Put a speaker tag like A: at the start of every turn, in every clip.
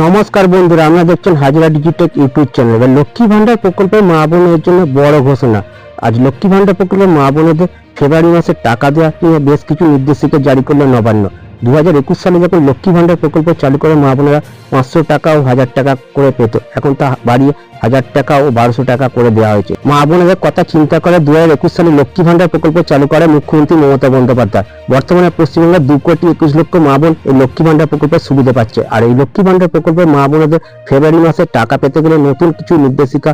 A: নমস্কার বন্ধুরা আমরা দেখছেন হাজরা ডিজিটেক ইউটিউব চ্যানেল এবার লক্ষ্মী ভান্ডার প্রকল্পের মা বোনের জন্য বড় ঘোষণা। আজ লক্ষ্মী ভান্ডার প্রকল্পের মা বোনেদের ফেব্রুয়ারি মাসে টাকা দেওয়া নিয়ে বেশ কিছু নির্দেশিকা জারি করল নবান্ন। দু হাজার একুশ সালে যখন লক্ষ্মী ভান্ডার প্রকল্প চালু করে, মা বোনেরা পাঁচশো টাকা ও হাজার টাকা করে পেত। এখন তা বাড়িয়ে হাজার টাকা ও বারোশো টাকা করে দেওয়া হয়েছে। মা বোনেদের কথা চিন্তা করে দু হাজার একুশ সালে লক্ষ্মী ভান্ডার প্রকল্প চালু করে মুখ্যমন্ত্রী মমতা বন্দ্যোপাধ্যায়। বর্তমানে পশ্চিমবঙ্গের দু কোটি একুশ লক্ষ মা বোন এই লক্ষ্মী ভান্ডার প্রকল্পের সুবিধা পাচ্ছে। আর এই লক্ষ্মী ভান্ডার প্রকল্পের মা বোনেদের ফেব্রুয়ারি মাসে টাকা পেতে গেলে নতুন কিছু নির্দেশিকা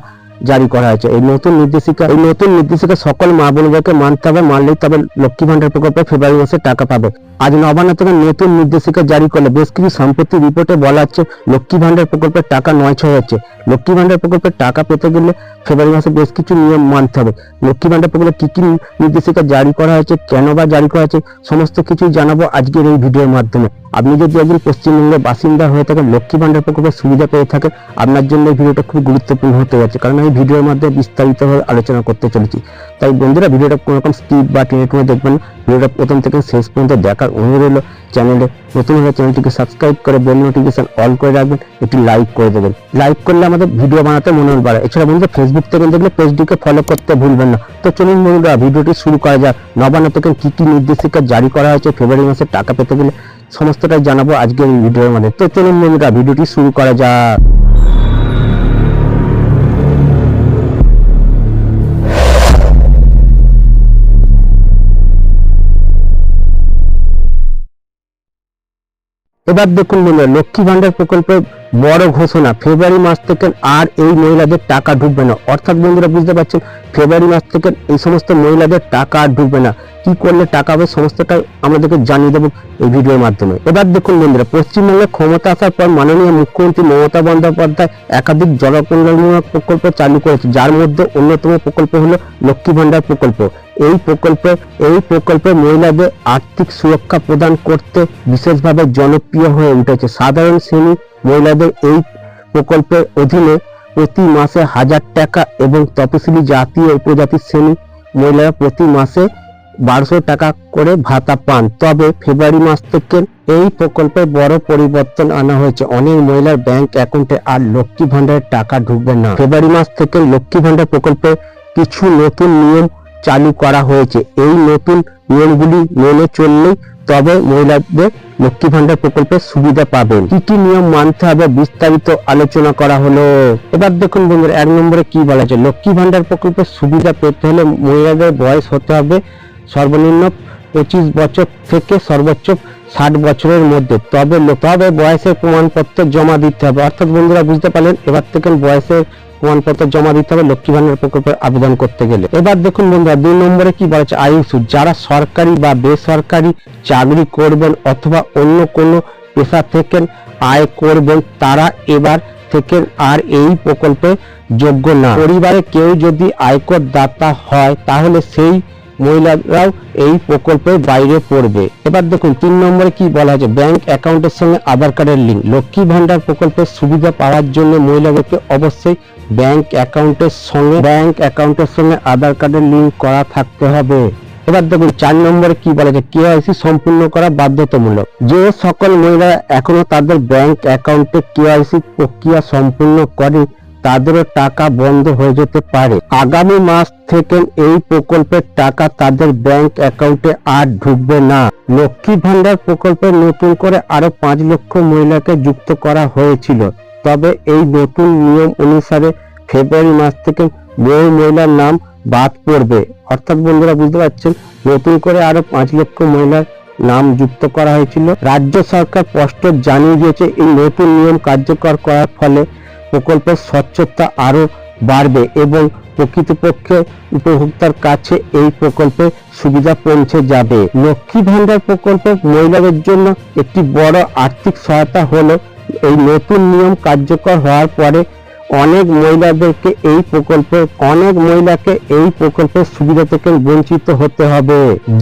A: জারি করা হয়েছে। এই নতুন নির্দেশিকা, এই নতুন নির্দেশিকা সকল মা বোনদেরকে মানতে হবে, মানলেই তবে লক্ষ্মী ভান্ডার প্রকল্পে ফেব্রুয়ারি মাসে টাকা পাবে। আজ নবান্ন থেকে নতুন নির্দেশিকা জারি করলে বেশ কিছু সম্পত্তি রিপোর্টে বলা হচ্ছে, লক্ষ্মী ভান্ডার প্রকল্পের টাকা নয় ছয় হচ্ছে। লক্ষ্মী ভান্ডার প্রকল্পের টাকা পেতে গেলে ফেব্রুয়ারি মাসে বেশ কিছু নিয়ম মানতে হবে। লক্ষ্মী ভান্ডার প্রকল্পে কি কি নির্দেশিকা জারি করা হয়েছে, কেন বা জারি করা হয়েছে, সমস্ত কিছুই জানাব আজকের এই ভিডিওর মাধ্যমে। আপনি যদি একজন পশ্চিমবঙ্গের বাসিন্দা হয়ে থাকেন, লক্ষ্মী ভান্ডার প্রকল্পের সুবিধা পেয়ে থাকেন, আপনার জন্য এই ভিডিওটা খুব গুরুত্বপূর্ণ হতে যাচ্ছে, কারণ এই ভিডিওর মাধ্যমে বিস্তারিতভাবে আলোচনা করতে চলেছি। তাই বন্ধুরা, ভিডিওটা কোনো রকম স্কিপ বা টেনে টেনে দেখবেন। ভিডিওটা প্রথম থেকে শেষ পর্যন্ত দেখার অনুরোধ হলো চ্যানেলে নতুন হলে চ্যানেলটিকে সাবস্ক্রাইব করে বেল নোটিফিকেশন অল করে রাখবেন, একটি লাইক করে দেবেন। লাইক করলে আমাদের ভিডিও বানাতে মনে বাড়ে এছাড়া বন্ধুরা ফেসবুক থেকে দেখলে পেজটিকে ফলো করতে ভুলবেন না। তো চলুন বন্ধুরা, ভিডিওটি শুরু করা যাক। নবান্ন থেকে কী কী নির্দেশিকা জারি করা হয়েছে ফেব্রুয়ারি মাসে টাকা পেতে গেলে, সমস্তটাই জানাব আজকের ভিডিওর মধ্যে। তো চলুন বন্ধুরা, ভিডিওটি শুরু করা যাক। এবার দেখুন বন্ধুরা, লক্ষ্মী ভান্ডার প্রকল্পের বড় ঘোষণা। ফেব্রুয়ারি মাস থেকে আর এই মহিলাদের টাকা ঢুকবে না। অর্থাৎ বন্ধুরা, বুঝতে পারছেন? ফেব্রুয়ারি মাস থেকে এই সমস্ত মহিলাদের টাকা আর ঢুকবে না। কি করলে টাকা হবে সমস্তটা আমাদেরকে জানিয়ে দেবো এই ভিডিওর মাধ্যমে। এবার দেখুন বন্ধুরা, পশ্চিমবঙ্গে ক্ষমতা আসার পর মাননীয় মুখ্যমন্ত্রী মমতা বন্দ্যোপাধ্যায় একাধিক জনকল্যাণমূলক প্রকল্প চালু করেছে, যার মধ্যে অন্যতম প্রকল্প হলো লক্ষ্মী ভান্ডার প্রকল্প। এই প্রকল্পে এই প্রকল্পে মহিলাদের আর্থিক সুরক্ষা প্রদান করতে বিশেষভাবে জনপ্রিয় হয়ে উঠেছে। সাধারণ শ্রেণি মহিলাদের এই প্রকল্পের অধীনে প্রতি মাসে হাজার টাকা এবং তপশিলি জাতি ও শ্রেণি মহিলারা প্রতি মাসে বারোশো টাকা করে ভাতা পান। তবে ফেব্রুয়ারি মাস থেকে এই প্রকল্পে বড় পরিবর্তন আনা হয়েছে। অনেক মহিলার ব্যাংক অ্যাকাউন্টে আর লক্ষ্মী ভান্ডারের টাকা ঢুকবে না। ফেব্রুয়ারি মাস থেকে লক্ষ্মী ভান্ডার প্রকল্পে কিছু নতুন নিয়ম চালু করা হয়েছে। এই নতুন নিয়মগুলি মেনে চললেই তবে মহিলাদের লক্ষ্মী ভান্ডার প্রকল্পের সুবিধা পাবেন। কি কি নিয়ম মানতে হবে বিস্তারিত আলোচনা করা হলো। এবার দেখুন বন্ধুরা, এক নম্বরে কি বলা আছে লক্ষ্মী ভান্ডার প্রকল্পের সুবিধা পেতে হলে মহিলাদের বয়স হতে হবে সর্বনিম্ন পঁচিশ বছর থেকে সর্বোচ্চ ষাট বছরের মধ্যে। তবে তবে বয়সের প্রমাণপত্র জমা দিতে হবে। অর্থাৎ বন্ধুরা, বুঝতে পারলেন? এবার থেকে বয়সের প্রমাণপত্র জমা দিতে হবে, লক্ষ্মী ভান্ডার প্রকল্পের আবেদন করতে গেলে। এবার দেখুন বন্ধুরা, দুই নম্বরে কি বলেছে আয়ুষ যারা সরকারি বা বেসরকারি চাকরি করবেন অথবা অন্য কোনো পেশা থেকে আয় করবেন, তারা এবার থেকে আর এই প্রকল্পে যোগ্য না। পরিবারে কেউ যদি আয়কর দাতা হয়, তাহলে সেই মহিলারাও এই প্রকল্পের বাইরে পড়বে। এবার দেখুন, তিন নম্বরে কি বলা হয়েছে ব্যাংক অ্যাকাউন্টের সঙ্গে আধার কার্ডের লিঙ্ক। লক্ষ্মী ভান্ডার প্রকল্পের সুবিধা পাওয়ার জন্য মহিলাদেরকে অবশ্যই ব্যাংক অ্যাকাউন্টের সঙ্গে, ব্যাংক অ্যাকাউন্টের সঙ্গে আধার কার্ডের লিঙ্ক করা থাকতে হবে। এবার দেখুন, চার নম্বরে কি বলা যায় কেওয়াইসি সম্পূর্ণ করা বাধ্যতামূলক। যে সকল মহিলা এখনও তাদের ব্যাংক অ্যাকাউন্টে কেওয়াইসি প্রক্রিয়া সম্পূর্ণ করে তাদেরও টাকা বন্ধ হয়ে যেতে পারে। আগামী মাস থেকে এই প্রকল্পের টাকা তাদের ব্যাংক অ্যাকাউন্টে আর ঢুকবে না। লক্ষ্মী ভান্ডার প্রকল্পে নতুন করে আরও পাঁচ লক্ষ মহিলাকে যুক্ত করা হয়েছিল। তবে এই নতুন নিয়ম অনুসারে ফেব্রুয়ারি মাস থেকে বহু মহিলার নাম বাদ পড়বে। অর্থাৎ বন্ধুরা, বুঝতে পারছেন? নতুন করে আরও পাঁচ লক্ষ মহিলার নাম যুক্ত করা হয়েছিল। রাজ্য সরকার স্পষ্ট জানিয়ে দিয়েছে, এই নতুন নিয়ম কার্যকর করার ফলে প্রকল্পের স্বচ্ছতা আরও বাড়বে এবং প্রকৃতপক্ষে উপভোক্তার কাছে এই প্রকল্পে সুবিধা পৌঁছে যাবে। লক্ষ্মী ভান্ডার প্রকল্প মহিলাদের জন্য একটি বড় আর্থিক সহায়তা হলো এই নতুন নিয়ম কার্যকর হওয়ার পরে অনেক মহিলাদেরকে এই প্রকল্পে, অনেক মহিলাকে এই প্রকল্পের সুবিধা থেকে বঞ্চিত হতে হবে।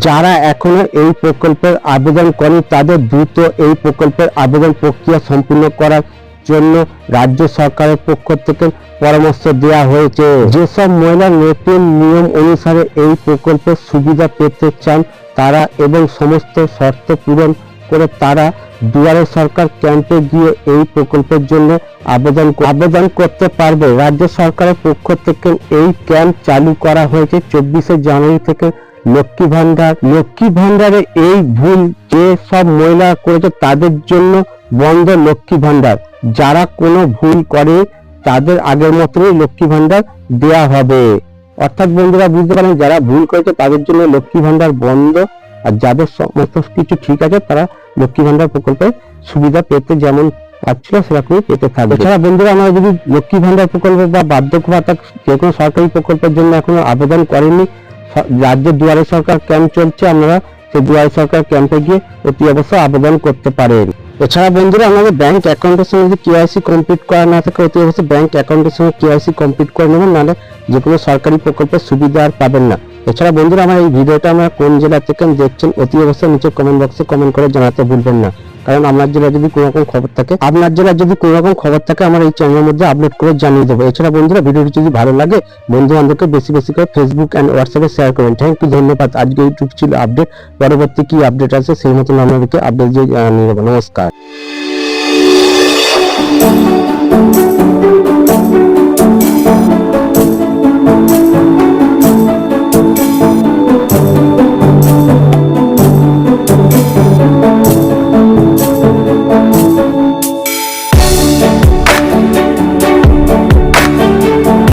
A: যারা এখনও এই প্রকল্পের আবেদন করেন, তাদের দ্রুত এই প্রকল্পের আবেদন প্রক্রিয়া সম্পূর্ণ করার জন্য রাজ্য সরকারের পক্ষ থেকে পরামর্শ দেওয়া হয়েছে। যেসব মহিলা নতুন নিয়ম অনুসারে এই প্রকল্পের সুবিধা পেতে চান, তারা এবং সমস্ত শর্ত পূরণ করে তারা দুয়ারে সরকার ক্যাম্পে গিয়ে এই প্রকল্পের জন্য আবেদন আবেদন করতে পারবে। রাজ্য সরকারের পক্ষ থেকে এই ক্যাম্প চালু করা হয়েছে চব্বিশে জানুয়ারি থেকে লক্ষ্মী ভান্ডার। লক্ষ্মী ভান্ডারে এই ভুল যে সব মহিলা করেছে তাদের জন্য বন্ধ লক্ষ্মী ভান্ডার। যারা কোনো ভুল করে তাদের আগের মতনই লক্ষ্মী ভান্ডার দেয়া হবে। অর্থাৎ বন্ধুরা, বুঝতে পারেন যারা ভুল করেছে তাদের জন্য লক্ষ্মী ভান্ডার বন্ধ আর যাদের সমস্ত কিছু ঠিক আছে, তারা লক্ষ্মী ভান্ডার প্রকল্পে সুবিধা পেতে যেমন পাচ্ছিল সেরকমই পেতে থাকবে। এছাড়া বন্ধুরা, আমরা যদি লক্ষ্মী ভান্ডার প্রকল্প বা বার্ধক্য ভাতা যে কোনো সরকারি প্রকল্পের জন্য এখনও আবেদন করেনি রাজ্যের দুয়ারে সরকার ক্যাম্প চলছে আমরা সেই দুয়ারে সরকার ক্যাম্পে গিয়ে অতি অবশ্যই আবেদন করতে পারেন। এছাড়া বন্ধুরা, আমাদের ব্যাঙ্ক অ্যাকাউন্টের সঙ্গে যদি কেওয়াইসি কমপ্লিট করা না থাকে, অতি অবশ্যই ব্যাংক অ্যাকাউন্টের সঙ্গে কেওয়াইসি কমপ্লিট করে নেবেন, নাহলে যে কোনো সরকারি প্রকল্পের সুবিধা আর পাবেন না। এছাড়া বন্ধুরা, আমার এই ভিডিওটা আমরা কোন জেলা থেকে দেখছেন, অতি অবশ্যই নিচে কমেন্ট বক্সে কমেন্ট করে জানাতে ভুলবেন না। কারণ আপনার জেলায় যদি কোনো রকম খবর থাকে, আপনার জেলায় যদি কোনো রকম খবর থাকে, আমার এই চ্যানেলের মধ্যে আপলোড করে জানিয়ে দেবো। এছাড়া বন্ধুরা, ভিডিওটি যদি ভালো লাগে বন্ধু বান্ধবকে বেশি বেশি করে ফেসবুক অ্যান্ড হোয়াটসঅ্যাপে শেয়ার করেন থ্যাংক ইউ ধন্যবাদ। আজকে ইউটিউব ছিল আপডেট পরবর্তী কী আপডেট আছে, সেই মতন আপনাদেরকে আপডেট দিয়ে জানিয়ে দেবো। নমস্কার।